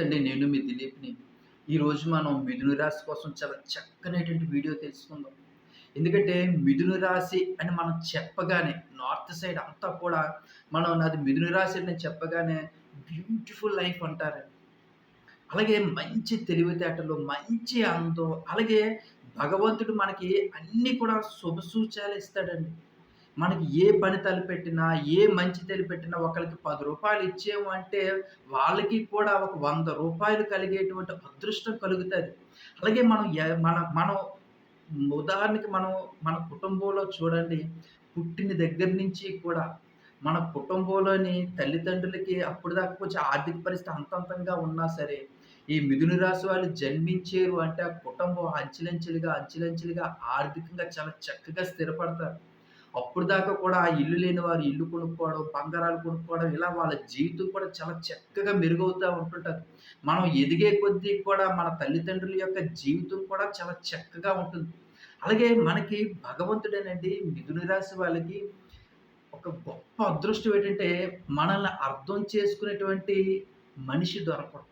అండి నేను మీ దిలీప్ని. ఈరోజు మనం మిథున రాశి కోసం చాలా చక్కనైనటువంటి వీడియో తెలుసుకుందాం. ఎందుకంటే మిథున రాశి అని మనం చెప్పగానే నార్త్ సైడ్ అంతా కూడా మనం నాది మిథున రాశి అని చెప్పగానే బ్యూటిఫుల్ లైఫ్ అంటారు. అలాగే మంచి తెలివితేటలు మంచి అందం అలాగే భగవంతుడు మనకి అన్నీ కూడా శుభసూచాలు ఇస్తాడండి. మనకి ఏ పని తలపెట్టినా, ఏ మంచి తలపెట్టినా ఒకళ్ళకి రూ. 10 ఇచ్చాము అంటే వాళ్ళకి కూడా ఒక వంద రూపాయలు కలిగేటువంటి అదృష్టం కలుగుతుంది అలాగే మనం మన మనం ఉదాహరణకి మనం మన కుటుంబంలో చూడండి పుట్టిన దగ్గర నుంచి కూడా మన కుటుంబంలోని తల్లిదండ్రులకి అప్పటిదాకా కొంచెం ఆర్థిక పరిస్థితి అంతంతంగా ఉన్నా సరే, ఈ మిథున రాశి వాళ్ళు జన్మించారు అంటే ఆ కుటుంబం అంచెలంచెలుగా, అంచెలంచెలుగా ఆర్థికంగా చాలా చక్కగా స్థిరపడతారు. అప్పుడు దాకా కూడా ఆ ఇల్లు లేని వారు ఇల్లు కొనుక్కోవడం, బంగారాలు కొనుక్కోవడం ఇలా వాళ్ళ జీవితం కూడా చాలా చక్కగా మెరుగవుతూ ఉంటుంటారు మనం ఎదిగే కొద్దీ కూడా మన తల్లిదండ్రుల యొక్క జీవితం కూడా చాలా చక్కగా ఉంటుంది. అలాగే మనకి భగవంతుడేనండి మిథున రాశి వాళ్ళకి ఒక గొప్ప అదృష్టం ఏంటంటే మనల్ని అర్థం చేసుకునేటువంటి మనిషి దొరకడం.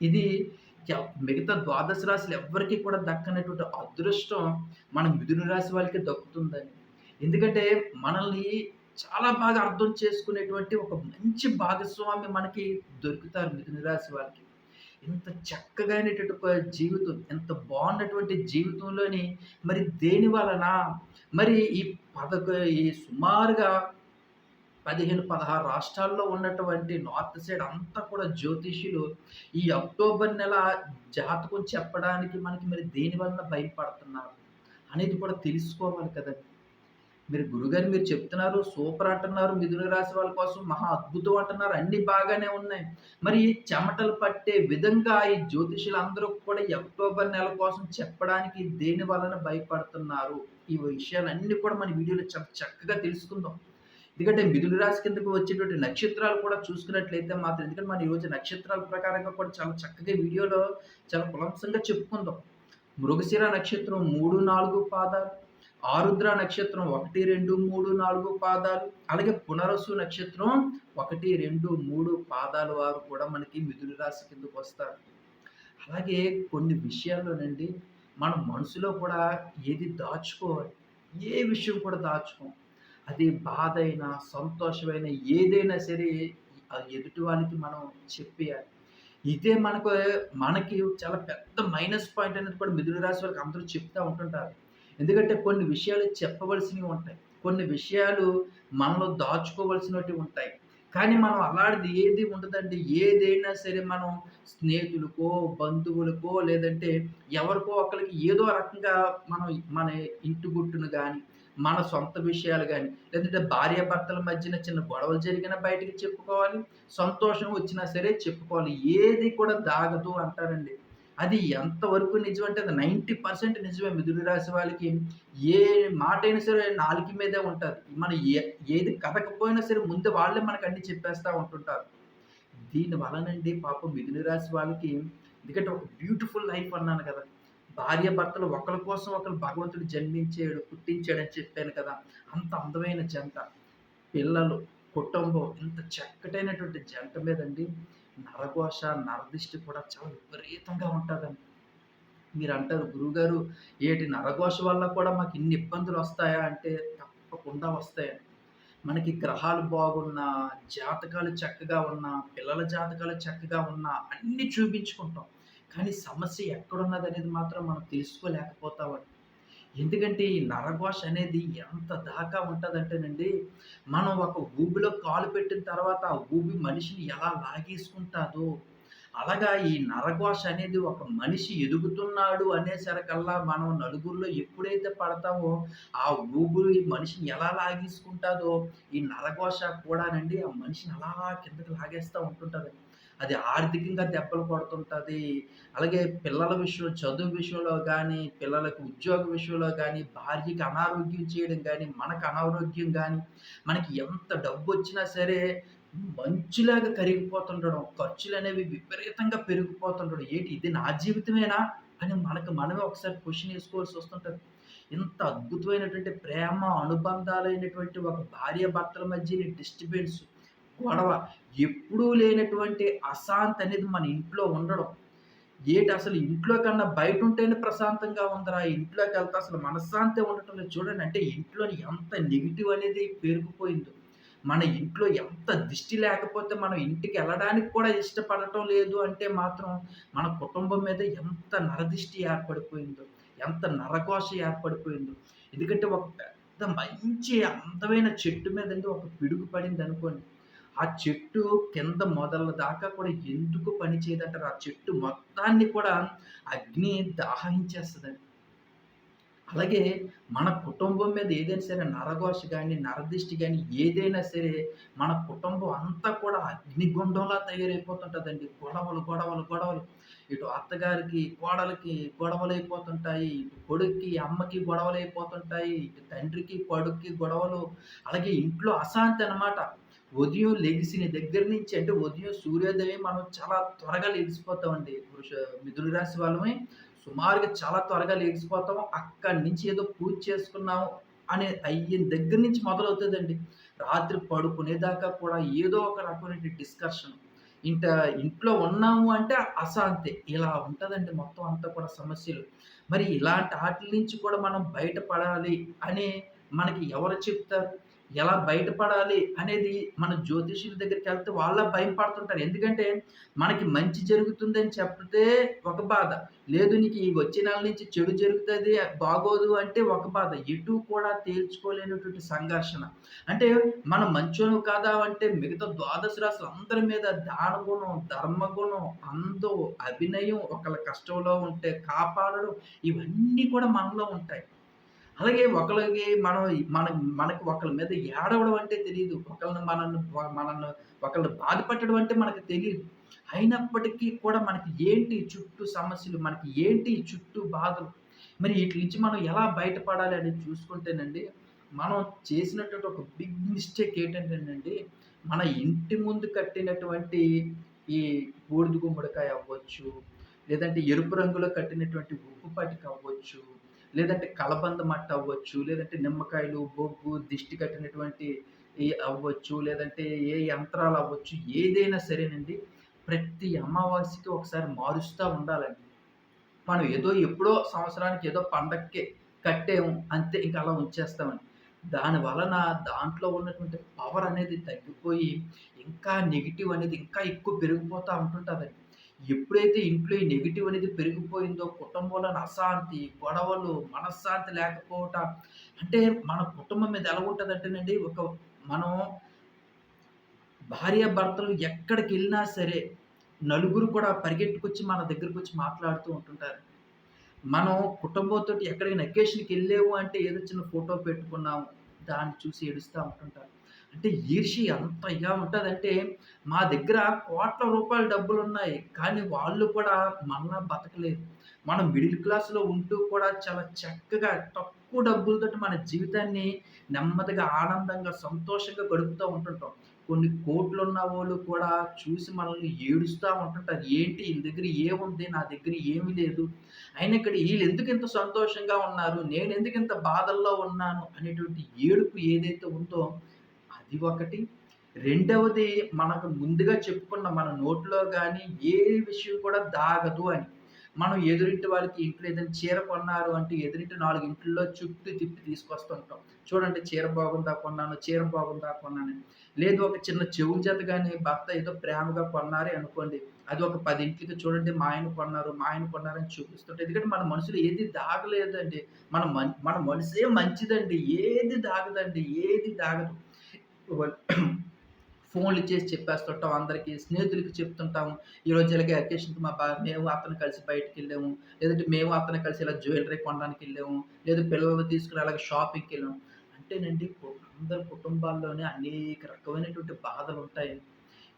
ఇది మిగతా ద్వాదశ రాశులు ఎవ్వరికీ కూడా దక్కనటువంటి అదృష్టం మన మిథున రాశి వాళ్ళకి దక్కుతుందండి. ఎందుకంటే మనల్ని చాలా బాగా అర్థం చేసుకునేటువంటి ఒక మంచి భాగస్వామి మనకి దొరుకుతారు మిథున రాశి వాళ్ళకి. ఇంత చక్కగా జీవితం, ఎంత బాగున్నటువంటి జీవితంలోని మరి దేని వలన మరి ఈ పదక ఈ సుమారుగా 15, 16 రాష్ట్రాల్లో ఉన్నటువంటి నార్త్ సైడ్ అంతా కూడా జ్యోతిష్యులు ఈ అక్టోబర్ నెల జాతకం చెప్పడానికి మనకి మరి దేని వలన భయపడుతున్నారు అనేది కూడా తెలుసుకోవాలి కదా మీరు గురుగారు మీరు చెప్తున్నారు, సూపర్ అంటున్నారు, మిథున రాశి వాళ్ళ కోసం మహా అద్భుతం అంటున్నారు. అన్ని బాగానే ఉన్నాయి. మరి చెమటలు పట్టే విధంగా ఈ జ్యోతిషులందరూ కూడా అక్టోబర్ నెల కోసం చెప్పడానికి దేని వలన భయపడుతున్నారు? ఈ విషయాలన్నీ కూడా మన వీడియోలో చాలా చక్కగా తెలుసుకుందాం. ఎందుకంటే మిథున రాశి కిందకు వచ్చేటువంటి నక్షత్రాలు కూడా చూసుకున్నట్లయితే మాత్రం ఎందుకంటే మనం ఈరోజు నక్షత్రాల ప్రకారంగా కూడా చాలా చక్కగా వీడియోలో చాలా కులంసంగా చెప్పుకుందాం. మృగశిర నక్షత్రం 3, 4 పాదాలు ఆరుద్ర నక్షత్రం 1, 2, 3, 4 పాదాలు. అలాగే పునరసు నక్షత్రం 1, 2, 3 పాదాల వారు కూడా మనకి మిథున రాశి కిందకొస్తారు. అలాగే కొన్ని విషయాల్లోనండి మన మనసులో కూడా ఏది దాచుకోవాలి. ఏ విషయం కూడా దాచుకోం. అది బాధ అయినా సంతోషమైనా ఏదైనా సరే ఎదుటి వాళ్ళకి మనం చెప్పేయాలి. ఇదే మనకు మనకి చాలా పెద్ద మైనస్ పాయింట్ అనేది కూడా మిథున రాశి వాళ్ళకి అందరూ చెప్తూ ఉంటుంటారు. ఎందుకంటే కొన్ని విషయాలు చెప్పవలసినవి ఉంటాయి. కొన్ని విషయాలు మనలో దాచుకోవలసినవి ఉంటాయి. కానీ మనం అలాంటిది ఏది ఉండదండి. ఏదైనా సరే మనం స్నేహితులకో, బంధువులకో లేదంటే ఎవరికో ఒకరికి ఏదో రకంగా మనం మన ఇంటి గుట్టును కానీ మన సొంత విషయాలు కానీ లేదంటే భార్యాభర్తల మధ్యన చిన్న గొడవలు జరిగినా బయటికి చెప్పుకోవాలి. సంతోషం వచ్చినా సరే చెప్పుకోవాలి. ఏది కూడా దాగదు అంటారండి. అది ఎంతవరకు నిజం అంటే అది 90% నిజమే మిథున రాశి వాళ్ళకి. ఏ మాటైనా సరే నాలుక మీదే ఉంటుంది మనం ఏ ఏది కదకపోయినా సరే ముందు వాళ్ళే మనకు అన్ని చెప్పేస్తూ ఉంటుంటారు. దీని వలనండి పాపం మిథున రాశి వాళ్ళకి ఎందుకంటే ఒక బ్యూటిఫుల్ లైఫ్ అన్నాను కదా! భార్యాభర్తలు ఒకళ్ళ కోసం ఒకళ్ళు భగవంతుడు జన్మించాడు, పుట్టించాడని చెప్పాను కదా! అంత అందమైన జంట. పిల్లలు, కుటుంబం ఇంత చక్కటైనటువంటి జంట మీదండి నరఘోష, నరదిష్టి కూడా చాలా విపరీతంగా ఉంటదండి. మీరంటారు గురువుగారు ఏటి నరఘోష వల్ల కూడా మాకు ఇన్ని ఇబ్బందులు వస్తాయా అంటే తప్పకుండా వస్తాయండి. మనకి గ్రహాలు బాగున్నా, జాతకాలు చక్కగా ఉన్నా, పిల్లల జాతకాలు చక్కగా ఉన్నా అన్నీ చూపించుకుంటాం. కానీ సమస్య ఎక్కడున్నది అనేది మాత్రం మనం తెలుసుకోలేకపోతామండి. ఎందుకంటే ఈ నరఘోష అనేది ఎంత దాకా ఉంటుందంటేనండి మనం ఒక ఊబిలో కాలు పెట్టిన తర్వాత ఆ ఊబి మనిషిని ఎలా లాగేసుకుంటాదో, అలాగా ఈ నరఘోష అనేది ఒక మనిషి ఎదుగుతున్నాడు అనేసరికల్లా మనం నలుగురిలో ఎప్పుడైతే పడతామో, ఆ ఊబిరి మనిషిని ఎలా లాగేసుకుంటాదో, ఈ నరఘోష కూడానండి ఆ మనిషిని అలా కిందకి లాగేస్తూ ఉంటుంటదండి. అది ఆర్థికంగా దెబ్బలు పడుతుంటుంది అలాగే పిల్లల విషయంలో చదువు విషయంలో కానీ పిల్లలకు ఉద్యోగ విషయంలో కానీ భార్యకి అనారోగ్యం చేయడం కానీ మనకు అనారోగ్యం కానీ మనకి ఎంత డబ్బు వచ్చినా సరే మంచులాగా కరిగిపోతుండడం. ఖర్చులు అనేవి విపరీతంగా పెరిగిపోతుండడం. ఏంటి ఇది నా జీవితమేనా? అని మనకు మనమే ఒకసారి క్వశ్చన్ వేసుకోవాల్సి వస్తుంటుంది ఇంత అద్భుతమైనటువంటి ప్రేమ, అనుబంధాలైనటువంటి ఒక భార్య భర్తల మధ్య డిస్టర్బెన్స్ గొడవ. ఎప్పుడూ లేనటువంటి అశాంతి అనేది మన ఇంట్లో ఉండడం. ఏటి అసలు ఇంట్లో కన్నా బయట ఉంటేనే ప్రశాంతంగా ఉందిరా ఇంట్లోకి వెళ్తే అసలు మనశ్శాంతి ఉండటం లేదు చూడండి. అంటే ఇంట్లోని ఎంత నెగిటివ్ అనేది పెరిగిపోయిందో. మన ఇంట్లో ఎంత దిష్టి లేకపోతే మనం ఇంటికి వెళ్ళడానికి కూడా ఇష్టపడటం లేదు అంటే మాత్రం మన కుటుంబం మీద ఎంత నరదిష్టి ఏర్పడిపోయిందో ఎంత నరకోశ ఏర్పడిపోయిందో. ఎందుకంటే ఒక పెద్ద మంచి అందమైన చెట్టు మీదండి ఒక పిడుగు పడింది అనుకోండి ఆ చెట్టు కింద మొదల దాకా కూడా ఎందుకు పని చేయదంటారు ఆ చెట్టు మొత్తాన్ని కూడా అగ్ని దాహించేస్తుందండి అలాగే మన కుటుంబం మీద ఏదైనా సరే నరఘోష కానీ నరదిష్టి కానీ ఏదైనా సరే మన కుటుంబం అంతా కూడా అగ్నిగుండంలా తయారైపోతుంటుందండి గొడవలు, గొడవలు, గొడవలు. ఇటు అత్తగారికి, కోడలకి గొడవలు అయిపోతుంటాయి ఇటు కొడుక్కి, అమ్మకి గొడవలు అయిపోతుంటాయి ఇటు తండ్రికి, కొడుక్కి గొడవలు. అలాగే ఇంట్లో అశాంతి అనమాట. ఉదయం లెగిసిన దగ్గర నుంచి అంటే ఉదయం సూర్యోదయం మనం చాలా త్వరగా లెగిసిపోతామండి. వృష మిథున రాశి వాళ్ళమే సుమారుగా చాలా త్వరగా లెగిసిపోతాము. అక్కడి నుంచి ఏదో పూజ చేసుకున్నాము అనే అయ్యిన దగ్గర నుంచి మొదలవుతుందండి రాత్రి పడుకునేదాకా కూడా ఏదో ఒక రకమైన డిస్కషన్. ఇంట ఇంట్లో ఉన్నాము అంటే అశాంతి. ఇలా ఉంటుందండి మొత్తం అంతా కూడా సమస్యలు. మరి ఇలాంటి వాటి నుంచి కూడా మనం బయటపడాలి అని మనకి ఎవరు చెప్తారు? ఎలా బయటపడాలి అనేది మన జ్యోతిష్యుల దగ్గరికెళ్తే వాళ్ళ భయపడుతుంటారు. ఎందుకంటే మనకి మంచి జరుగుతుందని చెప్తే ఒక బాధ. లేదు నీకు ఈ వచ్చే నెల నుంచి చెడు జరుగుతుంది బాగోదు అంటే ఒక బాధ. ఎటూ కూడా తేల్చుకోలేనటువంటి సంఘర్షణ. అంటే మనం మంచోను కాదా అంటే మిగతా ద్వాదశ రాశులు అందరి మీద దానగుణం, ధర్మగుణం, అందం, అభినయం, ఒకళ్ళ కష్టంలో ఉంటే కాపాడడం ఇవన్నీ కూడా మనలో ఉంటాయి. అలాగే ఒకరికి మనం మన మనకి ఒకళ్ళ మీద ఏడవడం అంటే తెలియదు ఒకళ్ళని మనల్ని మనల్ని ఒకళ్ళని బాధపెట్టడం అంటే మనకు తెలియదు అయినప్పటికీ కూడా మనకి ఏంటి చుట్టూ సమస్యలు, మనకి ఏంటి చుట్టూ బాధలు. మరి వీటి నుంచి మనం ఎలా బయటపడాలి అనేది చూసుకుంటేనండి, మనం చేసినటువంటి ఒక బిగ్ మిస్టేక్ ఏంటంటేనండి, మన ఇంటి ముందు కట్టినటువంటి ఈ బూడిద గుమ్మడికాయ అవ్వచ్చు, లేదంటే ఎరుపు రంగులో కట్టినటువంటి ఉప్పు పటిక అవ్వచ్చు. లేదంటే కలబంద మట్ట అవ్వచ్చు, లేదంటే నిమ్మకాయలు, బొగ్గు, దిష్టి కట్టినటువంటి అవ్వచ్చు, లేదంటే ఏ యంత్రాలు అవ్వచ్చు, ఏదైనా సరేనండి, ప్రతి అమావాస్యకి ఒకసారి మారుస్తూ ఉండాలండి. మనం ఏదో ఎప్పుడో సంవత్సరానికి ఏదో పండక్కి కట్టాము అంతే ఇంక అలా ఉంచేస్తామండి. దాని వలన దాంట్లో ఉన్నటువంటి పవర్ అనేది తగ్గిపోయి, ఇంకా నెగిటివ్ అనేది ఇంకా ఎక్కువ పెరిగిపోతూ ఉంటుంటుందండి ఎప్పుడైతే ఇంట్లో ఈ అనేది పెరిగిపోయిందో కుటుంబంలోని అశాంతి, గొడవలు, మనశ్శాంతి లేకపోవటం అంటే మన కుటుంబం మీద ఎలా ఉంటదంటేనండి ఒక మనం భార్యాభర్తలు ఎక్కడికెళ్ళినా సరే నలుగురు కూడా పరిగెట్టుకొచ్చి మన దగ్గరకొచ్చి మాట్లాడుతూ ఉంటుంటారు. మనం కుటుంబంతోటి ఎక్కడికైనా అకేషన్‌కెళ్ళాము అంటే ఏదో చిన్న ఫోటో పెట్టుకున్నాము. దాన్ని చూసి ఏడుస్తూ ఉంటుంటారు. అంటే ఈర్షి ఎంత ఇగా ఉంటుందంటే మా దగ్గర కోట్ల రూపాయల డబ్బులున్నాయి. కానీ వాళ్ళు కూడా మళ్ళా బతకలేదు మనం మిడిల్ క్లాస్‌లో ఉంటూ కూడా చాలా చక్కగా తక్కువ డబ్బులతోటి మన జీవితాన్ని నెమ్మదిగా, ఆనందంగా, సంతోషంగా గడుపుతూ ఉంటుంటాం. కొన్ని కోట్లున్న వాళ్ళు కూడా చూసి మనల్ని ఏడుస్తూ ఉంటుంటారు. ఏంటి ఈళ్ళ దగ్గర ఏముంది? నా దగ్గర ఏమి లేదు. అయినా ఇక్కడ వీళ్ళు ఎందుకు ఇంత సంతోషంగా ఉన్నారు? నేను ఎందుకు ఇంత బాధల్లో ఉన్నాను? అనేటువంటి ఏడుపు ఏదైతే ఉందో అది ఒకటి. రెండవది మనకు ముందుగా చెప్పుకున్న మన నోట్లో కానీ ఏ విషయం కూడా దాగదు అని. మనం ఎదురింటి వాళ్ళకి ఇంట్లో ఏదైనా చీర కొన్నారు అంటే ఎదురింటి నాలుగు ఇంట్లో చుట్టూ తిప్పి తీసుకొస్తుంటాం. చూడండి చీర బాగుందా కొన్నాను, చీర బాగుందా కొన్నాను లేదు ఒక చిన్న చెవుల చేత కానీ భర్త ఏదో ప్రేమగా కొన్నారే అనుకోండి. అది ఒక పది ఇంట్లకి చూడండి మా ఆయన కొన్నారు, మా ఆయన కొన్నారని చూపిస్తుంటే ఎందుకంటే మన మనసులో ఏది దాగలేదండి. మన మన్ మన మనసే మంచిదండి. ఏది దాగదండి. ఏది దాగదు. ఫోన్‌లు చేసి చెప్పేస్తుంటాం అందరికీ స్నేహితులకి చెప్తుంటాము. ఈరోజు ఇలాగే అకేషన్‌కి మా బా మేము అతను కలిసి బయటికెళ్ళాము. లేదంటే మేము అతను కలిసి ఇలా కొనడానికి వెళ్ళాము లేదా పిల్లల్ని తీసుకుని అలాగే షాపింగ్‌కెళ్ళాము. అంటేనండి అందరి కుటుంబాల్లోనే అనేక రకమైనటువంటి బాధలు ఉంటాయి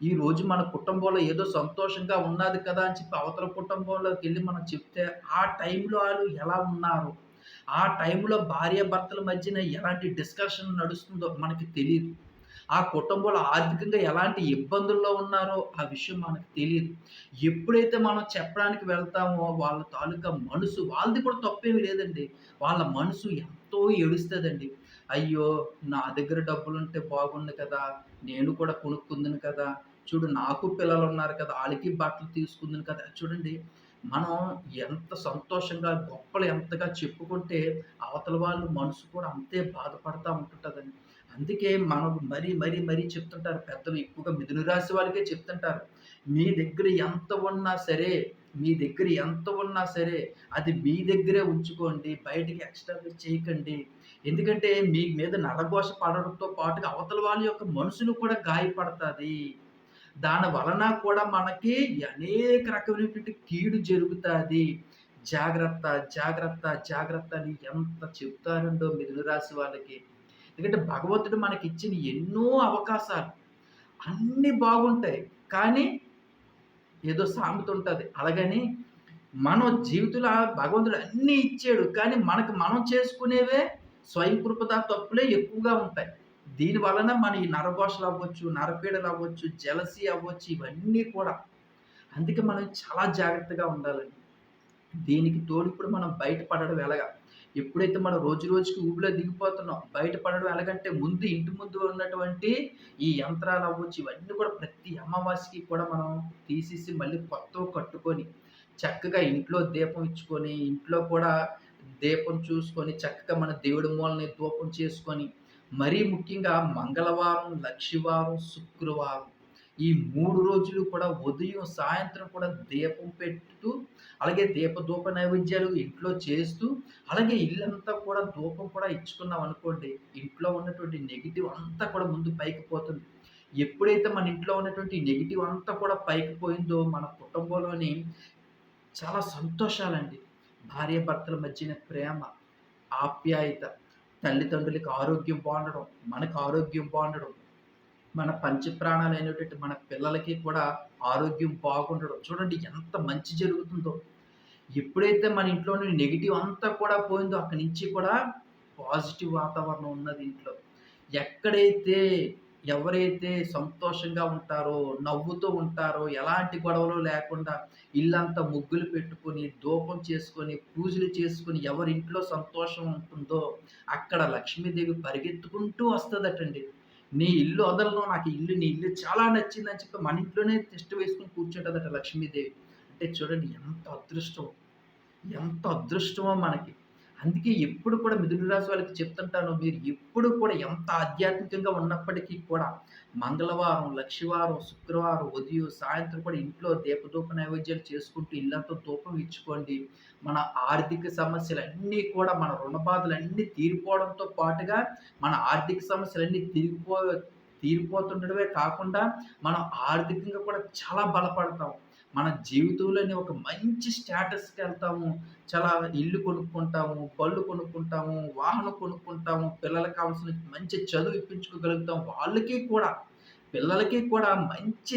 ఈ రోజు మన కుటుంబంలో ఏదో సంతోషంగా ఉన్నాది కదా! అని చెప్పి అవతల కుటుంబంలోకెళ్ళి మనం చెప్తే ఆ టైంలో వాళ్ళు ఎలా ఉన్నారు? ఆ టైంలో భార్యాభర్తల మధ్యన ఎలాంటి డిస్కషన్ నడుస్తుందో మనకి తెలియదు ఆ కుటుంబంలో ఆర్థికంగా ఎలాంటి ఇబ్బందుల్లో ఉన్నారో ఆ విషయం మనకు తెలియదు. ఎప్పుడైతే మనం చెప్పడానికి వెళ్తామో వాళ్ళ తాలూకా మనసు వాళ్ళది కూడా తప్పేమి లేదండి. వాళ్ళ మనసు ఎంతో ఏడుస్తుందండి. అయ్యో నా దగ్గర డబ్బులుంటే బాగుండు కదా నేను కూడా కొనుక్కుందును కదా చూడు నాకు పిల్లలు ఉన్నారు కదా వాళ్ళకి బట్టలు తీసుకుందును కదా. చూడండి మనం ఎంత సంతోషంగా గొప్పలు ఎంతగా చెప్పుకుంటే అవతల వాళ్ళు మనసు కూడా అంతే బాధపడతా ఉంటుంటుందండి. అందుకే మనం మరీ మరీ మరీ చెప్తుంటారు. పెద్దలు ఎక్కువగా మిథున రాశి వాళ్ళకే చెప్తుంటారు. మీ దగ్గర ఎంత ఉన్నా సరే మీ దగ్గర ఎంత ఉన్నా సరే అది మీ దగ్గరే ఉంచుకోండి. బయటికి ఎక్స్ట్రా చేయకండి. ఎందుకంటే మీ మీద నరఘోష పడడంతో పాటుగా అవతల వాళ్ళ యొక్క మనసును కూడా గాయపడుతుంది. దాని వలన కూడా మనకి అనేక రకమైనటువంటి కీడు జరుగుతుంది. జాగ్రత్త జాగ్రత్త జాగ్రత్త అని ఎంత చెప్తారండో మిథున రాశి వాళ్ళకి. ఎందుకంటే భగవంతుడు మనకి ఇచ్చిన ఎన్నో అవకాశాలు. అన్నీ బాగుంటాయి. కానీ ఏదో సామెత ఉంటుంది అలాగని మన జీవితంలో భగవంతుడు అన్నీ ఇచ్చాడు. కానీ మనకు మనం చేసుకునేవే స్వయం కృపద తప్పులే ఎక్కువగా ఉంటాయి. దీని వలన మన ఈ నరఘోషలు అవ్వచ్చు నరపీడలు అవ్వచ్చు జలసి అవ్వచ్చు ఇవన్నీ కూడా. అందుకే మనం చాలా జాగ్రత్తగా ఉండాలండి. దీనికి తోడు ఇప్పుడు మనం బయటపడడం ఎలాగా? ఎప్పుడైతే మనం రోజు రోజుకి ఊబిలో దిగిపోతున్నాం బయటపడడం ఎలాగంటే ముందు ఇంటి ముందు ఉన్నటువంటి ఈ యంత్రాలు అవ్వచ్చు ఇవన్నీ కూడా ప్రతి అమావాస్యకి కూడా మనం తీసేసి మళ్ళీ కొత్త కట్టుకొని చక్కగా ఇంట్లో దీపం ఇచ్చుకొని ఇంట్లో కూడా దీపం చూసుకొని చక్కగా మన దేవుడి మూలని ధూపం చేసుకొని మరీ ముఖ్యంగా మంగళవారం లక్షివారం శుక్రవారం ఈ మూడు రోజులు కూడా ఉదయం సాయంత్రం కూడా దీపం పెట్టుతూ అలాగే దీప ధూప నైవేద్యాలు ఇంట్లో చేస్తూ అలాగే ఇల్లంతా కూడా ధూపం కూడా ఇచ్చుకున్నాం అనుకోండి ఇంట్లో ఉన్నటువంటి నెగిటివ్ అంతా కూడా ముందు పైకి పోతుంది. ఎప్పుడైతే మన ఇంట్లో ఉన్నటువంటి నెగిటివ్ అంతా కూడా పైకి పోయిందో మన కుటుంబంలోని చాలా సంతోషాలండి. భార్య భర్తల మధ్యన ప్రేమ ఆప్యాయత తల్లిదండ్రులకి ఆరోగ్యం బాగుండడం మనకు ఆరోగ్యం బాగుండడం మన పంచప్రాణాలు అయినటువంటి మన పిల్లలకి కూడా ఆరోగ్యం బాగుండడం. చూడండి ఎంత మంచి జరుగుతుందో. ఎప్పుడైతే మన ఇంట్లోని నెగిటివ్ అంతా కూడా పోయిందో అక్కడి నుంచి కూడా పాజిటివ్ వాతావరణం ఉన్నది ఇంట్లో. ఎక్కడైతే ఎవరైతే సంతోషంగా ఉంటారో నవ్వుతూ ఉంటారో ఎలాంటి గొడవలు లేకుండా ఇల్లంతా ముగ్గులు పెట్టుకొని ధూపం చేసుకొని పూజలు చేసుకొని ఎవరి ఇంట్లో సంతోషం ఉంటుందో అక్కడ లక్ష్మీదేవి పరిగెత్తుకుంటూ వస్తుందటండి. నీ ఇల్లు వదలను నాకు ఇల్లు నీ ఇల్లు చాలా నచ్చిందని చెప్పి మన ఇంట్లోనే టెస్ట్ వేసుకుని కూర్చుంటుందట లక్ష్మీదేవి. అంటే చూడండి ఎంత అదృష్టం. ఎంత అదృష్టమో మనకి. అందుకే ఎప్పుడు కూడా మిథున రాశి వాళ్ళకి చెప్తుంటాను మీరు ఎప్పుడు కూడా ఎంత ఆధ్యాత్మికంగా ఉన్నప్పటికీ కూడా మంగళవారం లక్షవారం శుక్రవారం ఉదయం సాయంత్రం కూడా ఇంట్లో దీపధూప నైవేద్యాలు చేసుకుంటూ ఇల్లంతా ధూపం ఇచ్చుకోండి. మన ఆర్థిక సమస్యలన్నీ కూడా మన రుణ బాధలన్నీ తీరిపోవడంతో పాటుగా మన ఆర్థిక సమస్యలన్నీ తిరిగిపో తీరిపోతుండడమే కాకుండా మనం ఆర్థికంగా కూడా చాలా బలపడతాం. మన జీవితంలోని ఒక మంచి స్టేటస్కి వెళ్తాము. చాలా ఇల్లు కొనుక్కుంటాము పళ్ళు కొనుక్కుంటాము వాహనం కొనుక్కుంటాము పిల్లలకు కావాల్సిన మంచి చదువు ఇప్పించుకోగలుగుతాం. వాళ్ళకి కూడా పిల్లలకి కూడా మంచి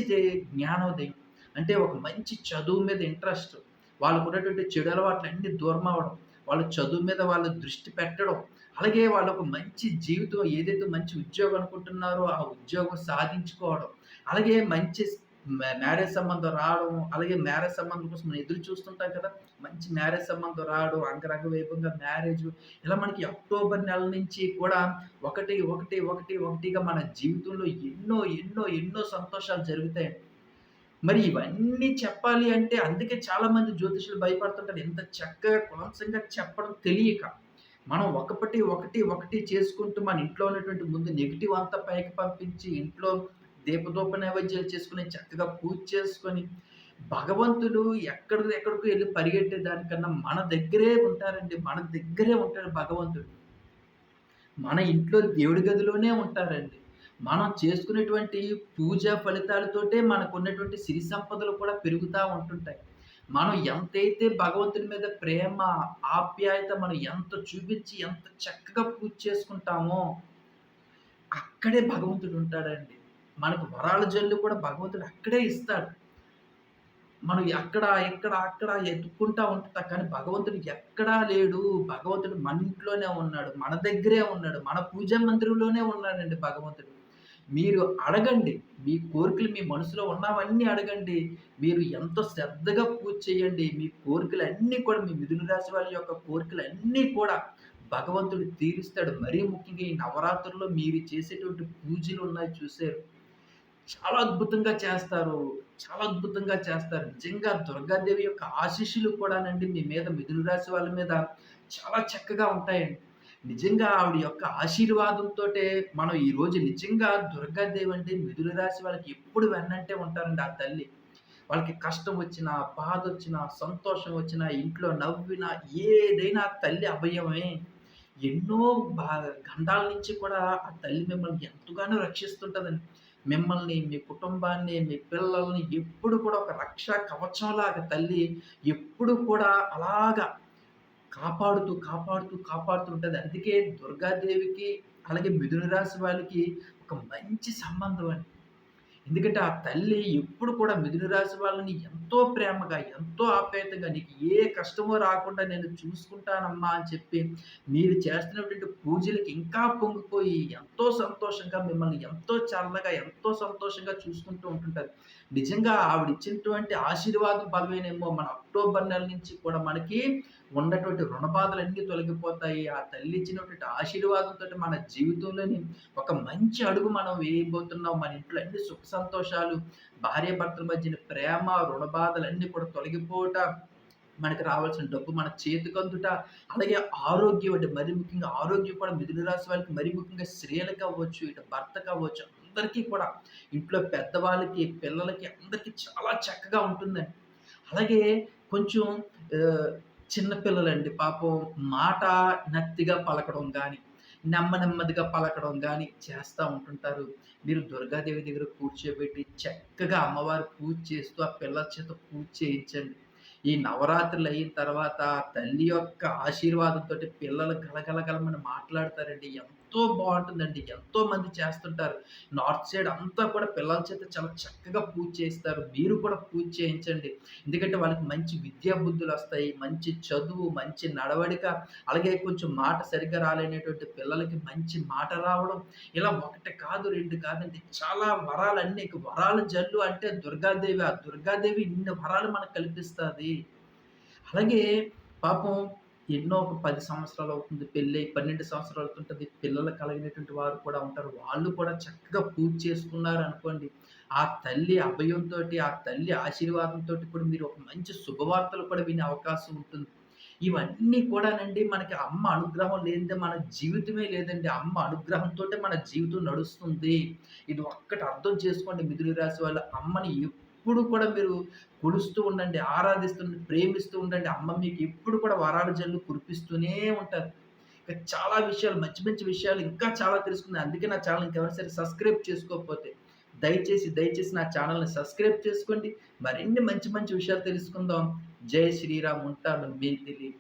జ్ఞానోదయం అంటే ఒక మంచి చదువు మీద ఇంట్రెస్ట్. వాళ్ళకు ఉన్నటువంటి చెడు అలవాట్లు అన్ని దూరం అవ్వడం వాళ్ళ చదువు మీద వాళ్ళు దృష్టి పెట్టడం. అలాగే వాళ్ళకు మంచి జీవితం ఏదైతే మంచి ఉద్యోగం అనుకుంటున్నారో ఆ ఉద్యోగం సాధించుకోవడం. అలాగే మంచి మ్యారేజ్ సంబంధం రావడం అలాగే మ్యారేజ్ సంబంధం కోసం మనం ఎదురు చూస్తుంటాం కదా మంచి మ్యారేజ్ సంబంధం రావడం అంగరంగ వైభవంగా మ్యారేజ్ ఇలా మనకి అక్టోబర్ నెల నుంచి కూడా ఒకటి ఒకటి ఒకటి ఒకటిగా మన జీవితంలో ఎన్నో ఎన్నో ఎన్నో సంతోషాలు జరుగుతాయి. మరి ఇవన్నీ చెప్పాలి అంటే అందుకే చాలా మంది జ్యోతిషులు భయపడుతుంటారు. ఎంత చక్కగా కులంసంగా చెప్పడం తెలియక మనం ఒకటి ఒకటి ఒకటి చేసుకుంటూ మన ఇంట్లో ఉన్నటువంటి ముందు నెగిటివ్ అంతా పైకి పంపించి ఇంట్లో దీపదూప నైవేద్యాలు చేసుకుని చక్కగా పూజ చేసుకొని భగవంతుడు ఎక్కడ ఎక్కడికి వెళ్ళి పరిగెట్టే దానికన్నా మన దగ్గరే ఉంటారండి. మన దగ్గరే ఉంటాడు భగవంతుడు. మన ఇంట్లో దేవుడి గదిలోనే ఉంటారండి. మనం చేసుకునేటువంటి పూజ ఫలితాలతోటే మనకు ఉన్నటువంటి సిరి సంపదలు కూడా పెరుగుతూ ఉంటుంటాయి. మనం ఎంతైతే భగవంతుని మీద ప్రేమ ఆప్యాయత మనం ఎంత చూపించి ఎంత చక్కగా పూజ చేసుకుంటామో అక్కడే భగవంతుడు ఉంటాడండి. మనకు వరాల జల్లు కూడా భగవంతుడు అక్కడే ఇస్తాడు మనం ఎక్కడ ఎక్కడ అక్కడ ఎత్తుకుంటా ఉంటుంది కానీ భగవంతుడు ఎక్కడా లేడు భగవంతుడు మన ఇంట్లోనే ఉన్నాడు మన దగ్గరే ఉన్నాడు మన పూజా మందిరంలోనే ఉన్నాడండి భగవంతుడు మీరు అడగండి మీ కోరికలు మీ మనసులో ఉన్నవన్నీ అడగండి మీరు ఎంతో శ్రద్ధగా పూజ చేయండి మీ కోరికలు అన్నీ కూడా మీ మిథున రాశి వాళ్ళ యొక్క కోరికలు అన్నీ కూడా భగవంతుడు తీరుస్తాడు. మరీ ముఖ్యంగా ఈ నవరాత్రుల్లో మీరు చేసేటువంటి పూజలు ఉన్నాయి చూసారు. చాలా అద్భుతంగా చేస్తారు. చాలా అద్భుతంగా చేస్తారు. నిజంగా దుర్గాదేవి యొక్క ఆశీస్సులు కూడానండి మీ మీద మిథున రాశి వాళ్ళ మీద చాలా చక్కగా ఉంటాయండి. నిజంగా ఆవిడ యొక్క ఆశీర్వాదంతో మనం ఈరోజు నిజంగా దుర్గాదేవి అంటే మిథున రాశి వాళ్ళకి ఎప్పుడు వెన్నంటే ఉంటారండి ఆ తల్లి. వాళ్ళకి కష్టం వచ్చినా, బాధ వచ్చినా సంతోషం వచ్చినా, ఇంట్లో నవ్వినా ఏదైనా తల్లి అభయమే. ఎన్నో బా గండాల నుంచి కూడా ఆ తల్లి మిమ్మల్ని ఎంతగానో రక్షిస్తుంటుందండి మిమ్మల్ని, మీ కుటుంబాన్ని, మీ పిల్లల్ని ఎప్పుడు కూడా ఒక రక్షా కవచంలాగా తల్లి ఎప్పుడు కూడా అలాగా కాపాడుతూ, కాపాడుతూ, కాపాడుతూ ఉంటుంది అందుకే దుర్గాదేవికి, అలాగే మిథున రాశి వాళ్ళకి ఒక మంచి సంబంధం అండి. ఎందుకంటే ఆ తల్లి ఎప్పుడు కూడా మిథున రాశి వాళ్ళని ఎంతో ప్రేమగా, ఎంతో ఆప్యాయతగా నీకు ఏ కష్టమో రాకుండా నేను చూసుకుంటానమ్మా అని చెప్పి, మీరు చేస్తున్నటువంటి పూజలకి ఇంకా పొంగిపోయి ఎంతో సంతోషంగా మిమ్మల్ని ఎంతో చల్లగా, ఎంతో సంతోషంగా చూసుకుంటూ ఉంటుంటారు. నిజంగా ఆవిడ ఇచ్చినటువంటి ఆశీర్వాదం బలమేనేమో మన అక్టోబర్ నెల నుంచి కూడా మనకి ఉన్నటువంటి రుణ బాధలన్నీ తొలగిపోతాయి. ఆ తల్లి ఇచ్చినటువంటి ఆశీర్వాదంతో మన జీవితంలోని ఒక మంచి అడుగు మనం వేయబోతున్నాం. మన ఇంట్లో అన్ని సుఖ సంతోషాలు, భార్యాభర్తల మధ్యన ప్రేమ, రుణ బాధలన్నీ కూడా తొలగిపోవుట, మనకి రావాల్సిన డబ్బు మన చేతికందుట, అలాగే ఆరోగ్యం అంటే మరీ ముఖ్యంగా ఆరోగ్యం కూడా మిథున రాశి వాళ్ళకి మరీ ముఖ్యంగా స్త్రీలకి అవ్వచ్చు, ఇటు భర్త కావచ్చు అందరికీ కూడా ఇంట్లో పెద్దవాళ్ళకి, పిల్లలకి అందరికీ చాలా చక్కగా ఉంటుందండి. అలాగే కొంచెం చిన్నపిల్లలండి పాపం మాట నత్తిగా పలకడం కానీ నెమ్మ నెమ్మదిగా పలకడం కానీ చేస్తూ ఉంటుంటారు. మీరు దుర్గాదేవి దగ్గర కూర్చోబెట్టి చక్కగా అమ్మవారు పూజ చేస్తూ ఆ పిల్లల చేత పూజ చేయించండి. ఈ నవరాత్రులు అయిన తర్వాత తల్లి యొక్క ఆశీర్వాదంతో పిల్లలు గలగలగలమని మాట్లాడతారండి. ఎంత బావుంటుందండి. ఎంతో మంది చేస్తుంటారు. నార్త్ సైడ్ అంతా కూడా పిల్లల చేత చాలా చక్కగా పూజ చేస్తారు మీరు కూడా పూజ చేయించండి. ఎందుకంటే వాళ్ళకి మంచి విద్యా బుద్ధులు వస్తాయి మంచి చదువు, మంచి నడవడిక, అలాగే కొంచెం మాట సరిగ్గా రాలేనటువంటి పిల్లలకి మంచి మాట రావడం, ఇలా ఒకటి కాదు, రెండు కాదండి. చాలా వరాలన్నీ వరాల జల్లు అంటే దుర్గాదేవి. ఆ దుర్గాదేవి ఇన్ని వరాలు మనకు కల్పిస్తుంది అలాగే పాపం ఎన్నో ఒక పది సంవత్సరాలు అవుతుంది పెళ్ళి పన్నెండు సంవత్సరాలు అవుతుంటుంది పిల్లలు కలిగినటువంటి వారు కూడా ఉంటారు. వాళ్ళు కూడా చక్కగా పూజ చేసుకున్నారనుకోండి, ఆ తల్లి అభయంతోటి, ఆ తల్లి ఆశీర్వాదంతో కూడా మీరు ఒక మంచి శుభవార్తలు కూడా వినే అవకాశం ఉంటుంది. ఇవన్నీ కూడానండి మనకి అమ్మ అనుగ్రహం లేనిదే మన జీవితమే లేదండి. అమ్మ అనుగ్రహంతో మన జీవితం నడుస్తుంది. ఇది ఒక్కటి అర్థం చేసుకోండి మిథున రాశి వాళ్ళు. అమ్మని ఎప్పుడు కూడా మీరు కొలుస్తూ ఉండండి, ఆరాధిస్తుండండి, ప్రేమిస్తూ ఉండండి. అమ్మ మీకు ఎప్పుడు కూడా వరాల జల్లు కురిపిస్తూనే ఉంటారు. ఇంకా చాలా విషయాలు మంచి మంచి విషయాలు ఇంకా చాలా తెలుసుకున్నాయి అందుకే నా ఛానల్ ఇంకెవరైనా సరే సబ్స్క్రైబ్ చేసుకోకపోతే దయచేసి, దయచేసి నా ఛానల్‌ని సబ్స్క్రైబ్ చేసుకోండి. మరిన్ని మంచి మంచి విషయాలు తెలుసుకుందాం. జై శ్రీరామ్. ఉంటాను మీ తెలియదు